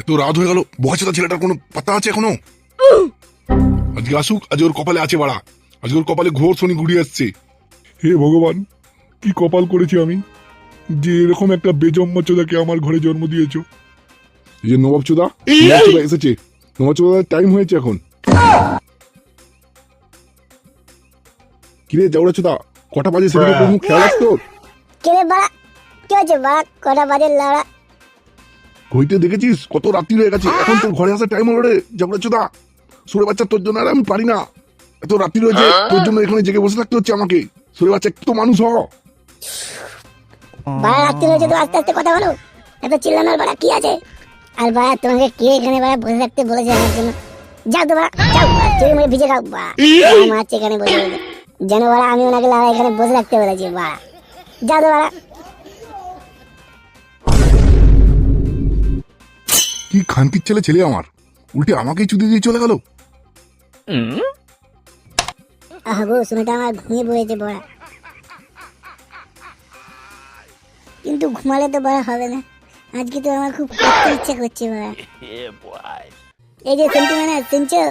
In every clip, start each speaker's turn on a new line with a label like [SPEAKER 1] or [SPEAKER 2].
[SPEAKER 1] এত রাত হয়ে গেল বকাচোদা ছেলেটার কোনো পাতা আছে এখনও? আজকে আসুক আজ ওর কপালে আছে বাড়া। আজকে ওর কপালে ঘোর শনি ঘুরিয়ে আসছে। হে ভগবান কি কপাল করেছি আমি? যে এরকম একটা বেজম্মা চোদাকে আমার ঘরে জন্ম দিয়েছ। এই যে নবাব চোদা নবাব চোদা এসেছে। নবাব চোদার টাইম হয়েছে এখন। কিরে যাওড়া চোদা কটা বাজে সেদিকে কোনো খেয়াল আছে তোর?
[SPEAKER 2] কেরে বাড়া কি হচ্ছে বাড়া? কটা বাজে লাড়া?
[SPEAKER 1] ঘড়িতে দেখেছিস? কত রাত্রি হয়ে গেছে। এখন তোর ঘরে আসার টাইম হলো রে যাবড়া চোদা সুরে বাচ্চা তোর জন্য আর আমি পারি না। এত রাত্রি হয়েছে তোর জন্য এখানে জেগে বসে থাকতে হচ্ছে আমাকে। সুরে বাচ্চা একটু মানুষ হ।
[SPEAKER 2] বাড়া রাত্রি হয়েছে তো আস্তে আস্তে কথা বলো। এত চিল্লানোর বাড়া কি আছে? আর বাড়া তোমাকে কে এখানে বাড়া বসে থাকতে বলেছে আমার জন্য? যাও তো বাড়া যাও। চুরি মুড়ি ভিজে খাও আমার এখানে বসে যেন বাড়া আমি ওনাকে এখানে বসে থাকতে বলেছি বাড়া যাও তো বাড়া।
[SPEAKER 1] কি খানকির ছেলে ছেলে আমার? উল্টে আমাকেই চুদি দিয়ে চলে গেল?
[SPEAKER 2] আহ শুনেটা আমার ঘুমিয়ে পড়েছে বড়া। কিন্তু ঘুমালে তো বড়া হবে না। আজকে তো আমার খুব করতে ইচ্ছে করছে বড়া। এই যে শুনতে মানে শুনছো?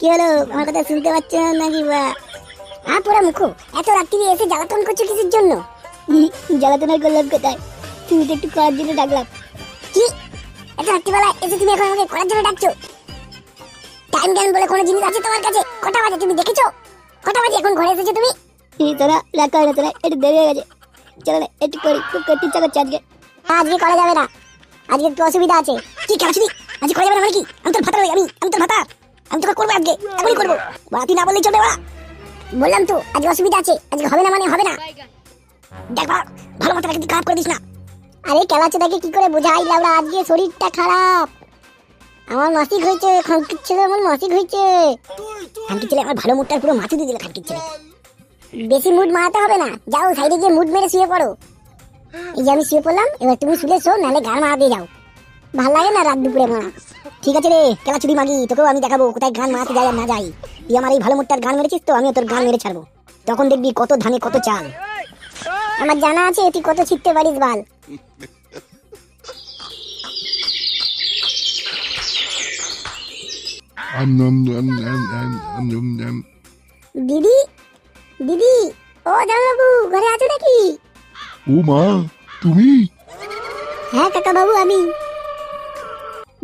[SPEAKER 2] কি হলো? আমার কথা শুনতে পাচ্ছ না নাকি বা হ্যাঁ পুরা মুখো, এত রাত্রি এসে জ্বালাতন করছ কিসের জন্য? জ্বালাতন করলাম কোথায়? তুমি তো একটু করার জন্য ডাকলাম। কি? এত রাত্রিবেলা এসে তুমি এখন আমাকে করার জন্য ডাকছো। টাইম বলে কোনো জিনিস আছে তোমার কাছে? কটা বাজে তুমি দেখেছ? কটা বাজে এখন ঘরে এসেছ তুমি? তোরা করে না তোরা একটু দেরি হয়ে গেছে। চলো না একটু করি খুব করতে ইচ্ছা করছে আজকে। আজকে করা যাবে না। আজকে একটু অসুবিধা আছে। কি কেন শুনি আজকে করা যাবে না মানে কি? আমি তোর ভাতা আমি আমি তোর ভাতা। আমি তোকে করব আজকে এখনই করব। তুই না বললেই চলবে বাড়া। বললাম তো আজকে অসুবিধা আছে। আজকে হবে না মানে হবে না। দেখ ভালো মতো রাখি খারাপ করে দিস না। আরে কেলাচ্ছে তাকে কি করে বোঝাই? লাউড়া আজকে শরীরটা খারাপ। আমার মাসিক হয়েছে, খানকির ছেলে আমার মাসিক হয়েছে। খানকির ছেলে আমার ভালো মুডটা পুরো মাথা দিয়ে দিল খানকির ছেলে। বেশি মুড মারাতে হবে না। যাও, সাইডে গিয়ে মুড মেরে শুয়ে পড়ো। এই যে আমি শুয়ে পড়লাম, এবার তুমি শুলে শো, নাহলে গান মারা দিয়ে যাও। ভালো লাগে না রাত দুপুরে মারা। ঠিক আছে রে, কেলা চুরি মাগি, তোকেও আমি দেখাবো কোথায় গান মারাতে যাই আর না যাই। তুই আমার এই ভালো মুডটার গান মেরেছিস তো, আমিও তোর গান মেরে ছাড়বো। তখন দেখবি কত ধানে কত চাল। আমার জানা আছে তুই কত ছিটতে পারিস বাল। দিদি? দিদি? ও জামাইবাবু ঘরে আছো নাকি?
[SPEAKER 1] ও মা তুমি?
[SPEAKER 2] হ্যাঁ কাকা বাবু আমি।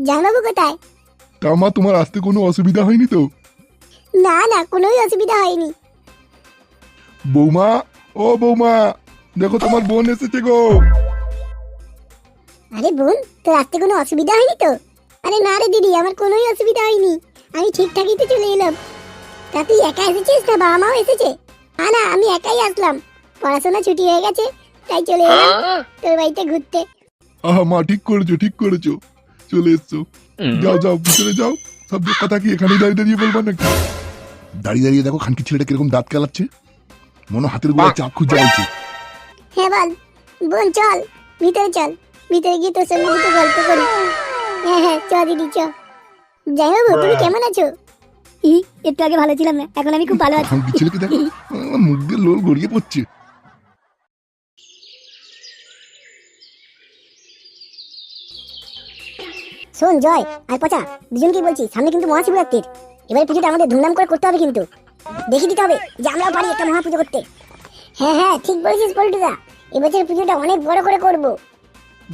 [SPEAKER 2] জামাইবাবু কোথায়?
[SPEAKER 1] তা মা তোমার আসতে কোনো অসুবিধা হয়নি তো?
[SPEAKER 2] না না কোনোই অসুবিধা হয়নি।
[SPEAKER 1] বৌমা ও বৌমা। দেখো তোমার বোন এসেছে গো।
[SPEAKER 2] আরে বোন তোর আসতে কোনো অসুবিধা হয়নি তো? আরে না রে দিদি আমার কোনোই অসুবিধা হয়নি। আমি ঠিকঠাকই তো চলে এলাম। তা তুই একা এসেছিস না বাবা মাও এসেছে? না না আমি একাই আসলাম। পড়াশোনা ছুটি হয়ে গেছে তাই চলে এলাম তোর বাড়িতে ঘুরতে।
[SPEAKER 1] আহা মা ঠিক করেছ ঠিক করেছ। চলে এসছো। যাও যাও ভিতরে যাও। সব কথা কি এখানেই দাঁড়িয়ে দাঁড়িয়ে বলবা নাকি? দাঁড়িয়ে দাঁড়িয়ে দেখো খানকি ছেলেটা কীরকম দাঁত কেলাচ্ছে। মনে হাতের গোড়ায় চাপ খুঁজে বলছে
[SPEAKER 2] হ্যাঁ বল। বোন চল। ভিতরে চল। ভিতরে গিয়ে তোর সঙ্গে দুটো গল্প করি। হ্যাঁ হ্যাঁ চ দিদি চ। যাই বাবু তুমি কেমন আছো? ই একটু আগে ভালো ছিলাম না এখন আমি খুব ভালো আছি।
[SPEAKER 1] ছেলেকে দেখো? মুখ দিয়ে লোল গড়িয়ে পড়ছে।
[SPEAKER 2] শোন জয় আর পচা দুজনকে বলছি সামনে কিন্তু মহাশিবরাত্রির। এবারে পুজোটা আমাদের ধুমধাম করে করতে হবে কিন্তু। দেখে দিতে হবে যে আমরাও পারি একটা মহাপুজো করতে। হ্যাঁ হ্যাঁ ঠিক বলেছিস পল্টুদা। এবছর পুজোটা অনেক বড় করে করব।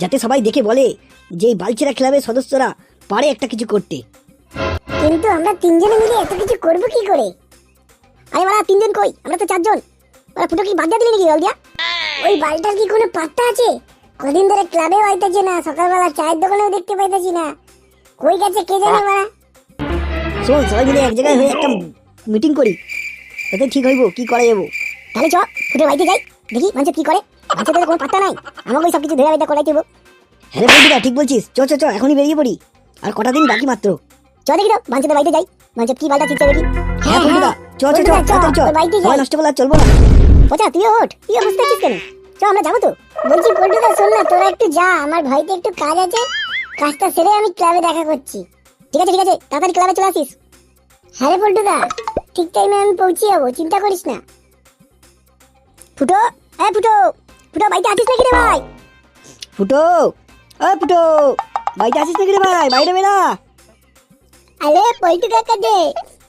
[SPEAKER 3] যাতে সবাই দেখে বলে যে এই বালছেরা ক্লাবের সদস্যরা পারে একটা কিছু করতে।
[SPEAKER 2] কিন্তু আমরা তিনজনে মিলে এত কিছু করব কি করে? আরে বাড়া তিনজন কই? আমরা তো চারজন। ওরা ফুটো কি বাদ দিলি নাকি বালদিয়া? ওই বালটার কি কোনো পাত্তা আছে? কদিন ধরে ক্লাবেও আইতেছে না সকালবেলা চায়ের দোকানেও দেখতে পাইতেছি না। কই গেছে কে জানে বাড়া?
[SPEAKER 3] শোন সবাই মিলে এক জায়গায় হয়ে একটা মিটিং করি। তাতে ঠিক হইব কি করা যাব?
[SPEAKER 2] তাহলে চ ফুটের বাড়িতে যাই দেখি মানুষ কি করে। মানুষের তো কোনো পাত্তা নাই আমাকে ওই সব কিছু ধরে বেটা করাই দেবো।
[SPEAKER 3] হ্যাঁ বন্ধুরা ঠিক বলছিস। চ চ চ এখনই বেরিয়ে পড়ি। আর কটা দিন বাকি মাত্র।
[SPEAKER 2] চ দেখি তো মানুষের বাড়িতে যাই মানুষ কি বালটা চিচ্ছে দেখি
[SPEAKER 3] হ্যাঁ বন্ধুরা চ চ চ
[SPEAKER 2] বন্ধুরা,
[SPEAKER 3] চ
[SPEAKER 2] বাড়িতে যাই।
[SPEAKER 3] নষ্ট আর চলবো না।
[SPEAKER 2] পচা তুইও ওঠ তুইও বুঝতে পারছিস কেন? চ আমরা যাব তো। বলছি পল্টুদা শোন না তোরা একটু যা আমার ভাইতে একটু কাজ আছে। কাজটা সেরে আমি ক্লাবে দেখা করছি। ঠিক আছে ঠিক আছে তাড়াতাড়ি ক্লাবে চলে আসিস। হ্যাঁ রে পল্টুদা ঠিক টাইমে আমি পৌঁছে যাব চিন্তা করিস না। ফুটো হ্যাঁ ফুটো ফুটো বাড়িতে আছিস নাকি রে ভাই?
[SPEAKER 3] ফুটো ও ফুটো বাড়িতে আসিস নাকি রে ভাই? বাইরে বেরা।
[SPEAKER 2] আরে পল্টু কাকা যে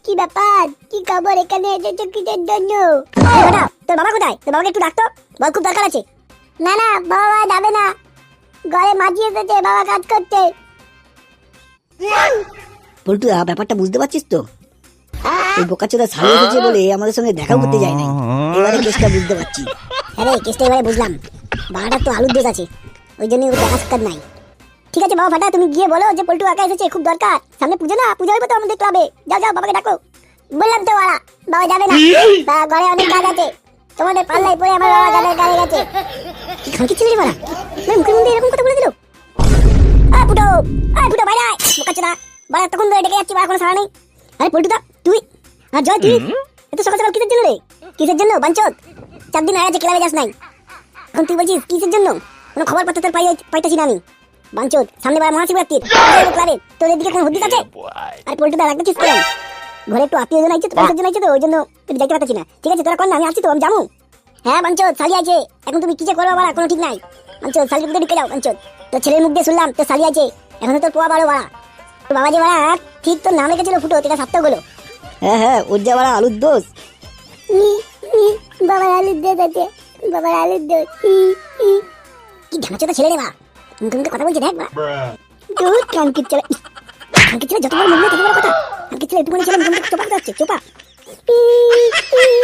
[SPEAKER 2] কি ব্যাপার? কি খবর এখানে এসেছ কিসের জন্য? তোর বাবা কোথায়? তোর বাবাকে একটু ডাকতো? বল খুব দরকার আছে। না না বাবা যাবে না। ঘরে মাঝি এসেছে বাবা কাজ করছে।
[SPEAKER 3] পল্টু ব্যাপারটা বুঝতে পারছিস তো? ওই বোকাচোদা সারিয়ে এসেছে বলে আমাদের সঙ্গে দেখা করতে যায় নাই। এবারে কেসটা বুঝতে পারছি।
[SPEAKER 2] আরে কেসটা এবারে বুঝলাম। বাবাটার তো আলুর দোষ আছে। ওই জন্য ওর দেখা সাক্ষাৎ নাই। ঠিক আছে বাবা ফাটা তুমি গিয়ে বলো যে পল্টু একা এসেছে খুব দরকার। সামনে পুজো না? পুজো হবে তো আমাদের ক্লাবে। যাও যাও বাবাকে ডাকো। বললাম তো বাবা বাবা যাবে না। বাবা ঘরে অনেক কাজ আছে। তোমাদের পাল্লাই পরে আমার বাবা গানের গাড়ি গেছে। কি খানকি ছেলে রে মানে মুখের মধ্যে এরকম কথা বলে দিল? আয় ফুটো! আয় ফুটো বাইরে আয়। বোকাচ্ছে না বাড়া তখন ধরে ডেকে যাচ্ছি বাড়া কোনো সারা নেই। আরে পল্টুদা তুই? আর জয় তুই? এত সকাল সকাল কিসের জন্য রে? কিসের জন্য? বাঞ্চত। চার দিন আগে ক্লাবে যাস নাই। এখন তুই বলছিস কিসের জন্য? কোনো খবর পাত্র তোর পাই পাইতেছি না আমি। বাঞ্চত সামনে বার মহাশিবরাত্রির। ক্লাবে তোদের দিকে কোনো হদ্দিস আছে? আর পল্টুদা রাখতেছিস কেন ঘরে একটু আত্মীয় জন আইছে তো পয়সার জন আইছে তো ওই জন্য তুই যাইতে পারতেছি না। ঠিক আছে তোরা কর না আমি আসছি তো আমি যাব। হ্যাঁ বাঞ্চত সালি আছে। এখন তুমি কিসে করব বাড়া কোনো ঠিক নাই। বাঞ্চত সালির মুখে ঢুকে যাও বাঞ্চত। তোর ছেলের মুখ দিয়ে শুনলাম তোর সালি আছে। এখন তো তোর পোয়া বাড়ো বাড়া। তোর বাবা যে বাড়া ঠিক তোর নাম রেখেছিল ফুটো এটা সার্থক হলো।
[SPEAKER 3] হ্যাঁ হ্যাঁ ওর যা বাড়া আলুর দোষ।
[SPEAKER 2] বাবার আলুর দোষ আছে বাবার আলুর দোষ কি ছেলে রে বা মুখে মুখে কথা বলছে দেখ বা দূর কানকির কানকির তত বড় কথা। কানকির ছেলে একটু মানে ছেলে মুখে মুখে চোপা কথা হচ্ছে চোপা।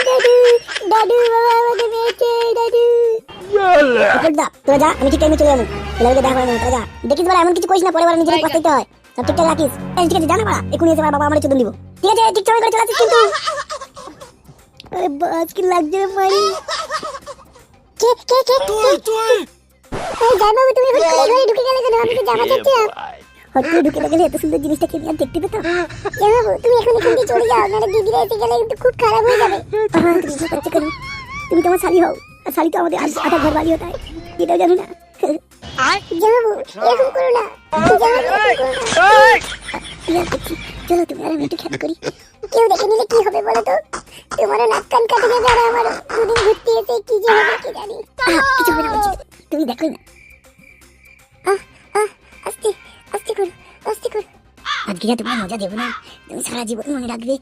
[SPEAKER 2] দাদু দাদু বাবা আমাকে মেরেছে দাদু। দা তোরা যা আমি ঠিক টাইমে চলে যাব। এলাকাকে দেখা করে তোরা যা। দেখিস বলা এমন কিছু করিস না পরে নিজেকে পস্তাইতে হয়। সব ঠিকঠাক রাখিস। ঠিক আছে জানা বাড়া। এখনই এসে বাবা আমার চোদন দিব। ঠিক আছে ঠিক সময় করে চলে আসিস কিন্তু। আরে বাস লাগছে রে মারি। কে কে কে এই জামাবু তুমি করে ঘরে ঢুকে গেলে কেন? আমি তো জামা চাচ্ছিলাম হট করে ঢুকে গেলে এত সুন্দর জিনিসটা কে আর দেখতে পেতো? জামাবু তুমি এখন এখান থেকে চলে যাও নাহলে দিদিরা এসে গেলে কিন্তু খুব খারাপ হয়ে যাবে। আহা, তুমি বুঝতে পারছ কেন? তুমি তোমার শালি হও আর শালি তো আমাদের আধ- আধা ঘর বাড়ি হতে হয় এটাও জানি না? জামাবু এরকম করো না। জামাবু না করছি। চলো তুমি আর আমি একটু খেলা করি। কেউ দেখে নিলে কি হবে বলো তো? তোমারও নাক কান কাটে যাবে আর আমারও দুদিন ঘুরতে এসে কি যে হবে কি জানি। কিছু হবে না বলছি। তুমি দেখো না। আহ আহ আস্তে আস্তে করো আস্তে করো। আজকে তোমার মজা দেবো না। তুমি সারা জীবন মনে রাখবে।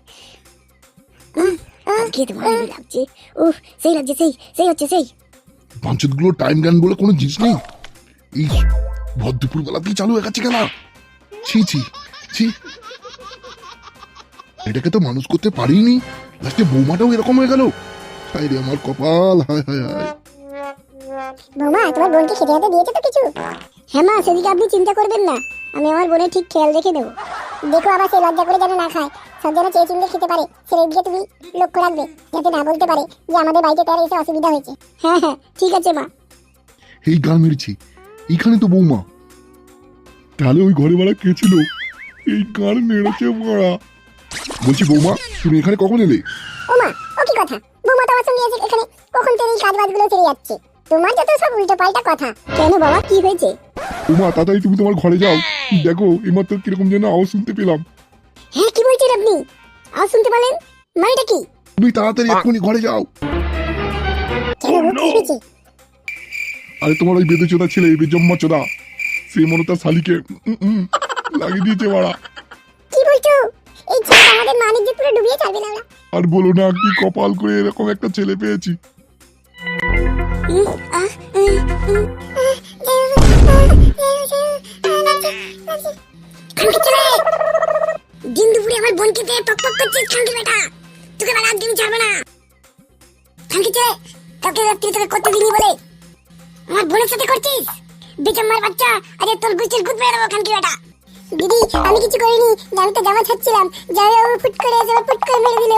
[SPEAKER 2] আজকে তোমার লাগছে। উফ সেই লাগছে সেই সেই হচ্ছে সেই।
[SPEAKER 1] পাঞ্চতগুলো টাইম গান বলে কোনো জিনিস নেই? এই ভর দুপুরবেলাতেই চালু হয়ে গেছে কেন? ছি ছি। ছি। এটাকে তো মানুষ করতে পারিনি। লাস্টে বৌমাটাও এরকম হয়ে গেল। হায় রে আমার কপাল হায় হায় হায়।
[SPEAKER 2] বৌমা তোমার বোনকে খেতে হাতে দিয়েছে তো কিছু? হ্যাঁ মা সেদিকে আপনি চিন্তা করবেন না। আমি আমার বোনের ঠিক খেয়াল রেখে দেবো। দেখো আবার সে লজ্জা করে যেন না খায়। সব যেন চেয়ে চিনলে খেতে পারে। সেটার দিকে তুমি লক্ষ্য রাখবে যাতে না বলতে পারে যে আমাদের বাড়িতে তার এসে অসুবিধা হয়েছে। হ্যাঁ হ্যাঁ ঠিক আছে মা।
[SPEAKER 1] এই গান মেরেছি। এইখানে তো বৌমা। তাহলে ওই ঘরে মারা কে ছিল? এই গান মেরেছে মারা? বলছি বৌমা তুমি এখানে কখন এলে?
[SPEAKER 2] ও মা ও কি কথা? বৌমা তো আমার সঙ্গে এসে এখানে কখন থেকে এই কাজ বাজগুলো সেরে যাচ্ছে? তোমার যত সব উল্টো পাল্টা কথা। কেন বাবা কি হয়েছে?
[SPEAKER 1] বৌমা তাড়াতাড়ি তুমি তোমার ঘরে যাও। দেখো এইমাত্র কীরকম যেন আওয়াজ শুনতে পেলাম।
[SPEAKER 2] হ্যাঁ কি বলছেন আপনি? আজ শুনতে পারলেন মানেটা কি?
[SPEAKER 1] তুমি তাড়াতাড়ি এক্ষুনি ঘরে যাও। আরে তোমার ওই বেদে চোদা ছেলে বেজম্মা চোদা সে মনে তার শালিকে লাগিয়ে দিয়েছে মারা।
[SPEAKER 2] কি বলছো? এই ছেলে আমাদের মানিজ্য পুরো ডুবিয়ে ছাড়বে না
[SPEAKER 1] আর বলো না কি কপাল করে এরকম একটা ছেলে পেয়েছি।
[SPEAKER 2] দিন দুপুরে আমার বোনকে দিয়ে করছিস খানকি বেটা। তোকে বেলা একদিন ছাড়বো না। খানকি ছেলে কালকে রাত্রি তোকে করতে দিনি বলে। আমার বোনের সাথে করছিস? বেচম্মার বাচ্চা আরে তোর গুচির গুদ দেবো খানকি বেটা। দিদি আমি কিছু করিনি আমি তো জামা ছাড়ছিলাম জামা ও ফুট করে এসে ফুট করে মেরে দিল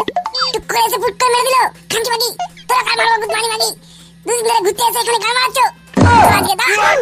[SPEAKER 2] ফুট করে এসে ফুট করে মেরে দিল খানকি বাকি তোরা কার মারবো মানি মারি দুই দুদিন ধরে ঘুরতে এসে এখানে কার মারছো আজকে দাও